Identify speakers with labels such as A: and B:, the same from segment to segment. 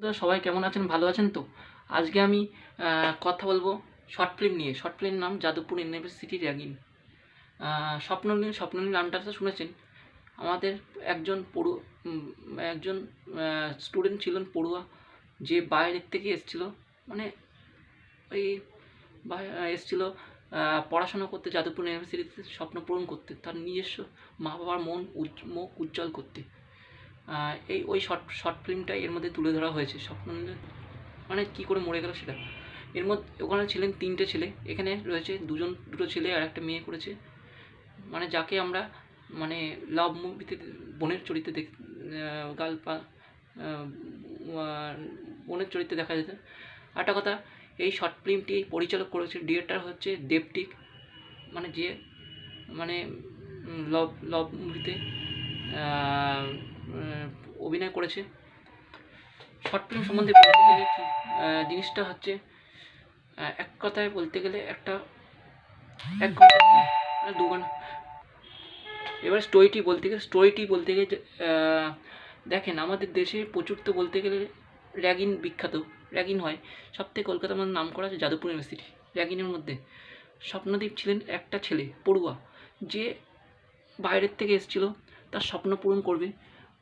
A: বন্ধুরা সবাই কেমন আছেন? ভালো আছেন তো? আজকে আমি কথা বলব শর্ট ফিল্ম নিয়ে। শর্ট ফিল্মের নাম যাদবপুর ইউনিভার্সিটি র্যাগিং স্বপ্ননীল স্বপ্ননীল নামটা তো শুনেছেন? আমাদের একজন পড়ু একজন স্টুডেন্ট ছিলেন পড়ুয়া, যে বাইরের থেকে এসেছিল মানে ওই এসেছিল পড়াশোনা করতে যাদবপুর ইউনিভার্সিটিতে স্বপ্ন পূরণ করতে, তার নিজস্ব মা বাবার মন মুখ উজ্জ্বল করতে। এই ওই শর্ট শর্ট ফিল্মটা এর মধ্যে তুলে ধরা হয়েছে। স্বপ্ন মানে কী করে মরে গেল সেটা। এর মধ্যে ওখানে ছিলেন তিনটে ছেলে। এখানে রয়েছে দুজন, দুটো ছেলে আর একটা মেয়ে করেছে। মানে যাকে আমরা মানে লাভ মুভিতে বোনের চরিত্রে দেখ গাল বোনের চরিত্রে দেখা যেত। একটা কথা, এই শর্ট ফিল্মটি পরিচালক করেছে ডিরেক্টর হচ্ছে দেবটিক মানে যে মানে লভ লভ মুভিতে অভিনয় করেছে। শর্ট ফিল্ম সম্বন্ধে বলতে গেলে জিনিসটা হচ্ছে এক কথায় বলতে গেলে একটা, এক ঘণ্টা দু ঘণ্টা। এবার স্টোরিটি বলতে গেলে স্টোরিটি বলতে গেলে দেখেন, আমাদের দেশে প্রচুর তো বলতে গেলে র্যাগিন বিখ্যাত। র্যাগিন হয়। সব থেকে কলকাতার মধ্যে নাম করা আছে যাদবপুর ইউনিভার্সিটি, র্যাগিনের মধ্যে। স্বপ্নদীপ ছিলেন একটা ছেলে, পড়ুয়া, যে বাইরের থেকে এসেছিল, তার স্বপ্ন পূরণ করবে।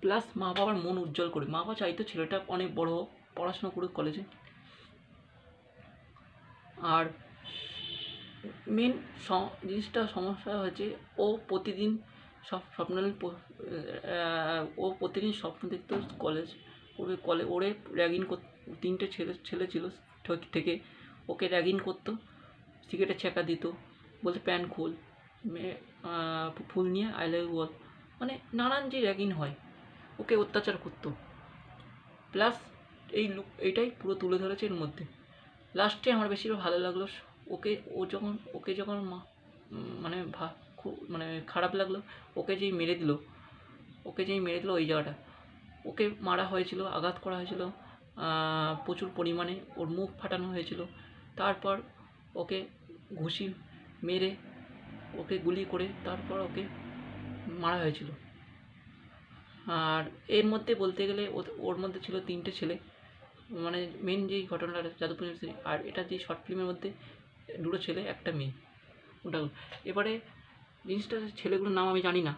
A: প্লাস মা বাবার মন উজ্জ্বল করে। মা বাবা চাইতো ছেলেটা অনেক বড় পড়াশোনা করুক কলেজে আর মেন জিনিসটা সমস্যা হয়েছে, ও প্রতিদিন সব স্বপ্ন ও প্রতিদিন স্বপ্ন দেখতো কলেজ ওরে কলে ওরে র্যাগিং কর, তিনটে ছেলে ছেলে ছিল থেকে। ওকে র্যাগিং করতো সিগারেটে ছেঁকা দিত, বলতে, প্যান্ট খোল। ফুল নিয়ে আই লাভ বল মানে নানান যে র্যাগিং হয়। ওকে অত্যাচার করতো। প্লাস এই লুক এইটাই পুরো তুলে ধরেছে এর মধ্যে। লাস্টে আমার বেশি ভালো লাগল, ওকে, ও যখন, ওকে যখন মা মানে ভা, খুব মানে খারাপ লাগল, ওকে যেই মেরে দিল, ওকে যেই মেরে দিল ওই জায়গাটা, ওকে মারা হয়েছিল, আঘাত করা হয়েছিল প্রচুর পরিমাণে, ওর মুখ ফাটানো হয়েছিল, তারপর ওকে ঘুষি মেরে, ওকে গুলি করে তারপর ওকে মারা হয়েছিল। আর এর মধ্যে বলতে গেলে ওর মধ্যে ছিল তিনটে ছেলে। মানে মেন যেই ঘটনাটা যাদবপুর আর এটা যে শর্ট ফিল্মের মধ্যে দুটো ছেলে, একটা মেয়ে। ওটা এবারে জিনিসটা ছেলেগুলোর নাম আমি জানি না।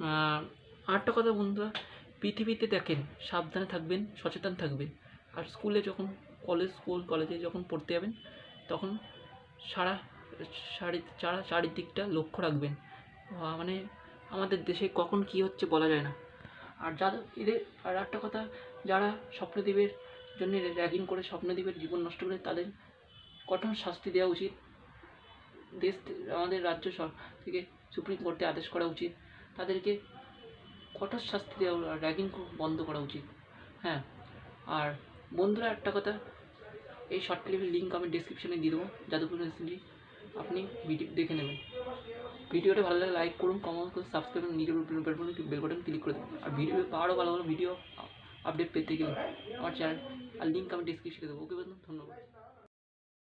A: আর আরেকটা কথা বন্ধুরা, পৃথিবীতে দেখেন, সাবধানে থাকবেন, সচেতন থাকবেন। আর স্কুলে যখন কলেজ স্কুল কলেজে যখন পড়তে যাবেন, তখন সারা চারি চারা, চারিদিকটা লক্ষ্য রাখবেন। মানে আমাদের দেশে কখন কী হচ্ছে বলা যায় না। আর যারা এদের, আর একটা কথা, যারা স্বপ্নদ্বীপের জন্য র্যাগিং করে স্বপ্নদ্বীপের জীবন নষ্ট করে তাদের কঠোর শাস্তি দেওয়া উচিত। দেশ আমাদের রাজ্য থেকে সুপ্রিম কোর্টে আদেশ করা উচিত। তাদেরকে কঠোর শাস্তি দেওয়া র্যাগিং বন্ধ করা উচিত। হ্যাঁ আর বন্ধুরা একটা কথা, এই শর্ট ফিল্মের লিঙ্ক আমি ডিসক্রিপশনে দিয়ে দেবো, যাদবপুর আপনি ভিডিও দেখে নেবেন। ভিডিওটা ভালো লাগে লাইক করুন কমেন্ট করুন সাবস্ক্রাইব করুন নিজের বেল বাটন ক্লিক করে দেবেন আর ভিডিও আরও ভালো ভালো ভিডিও আপডেট পেতে গেলে আমার চ্যানেল আর লিঙ্ক আমি ডিসক্রিপশনে দেবো। ওকে বন্ধু, ধন্যবাদ।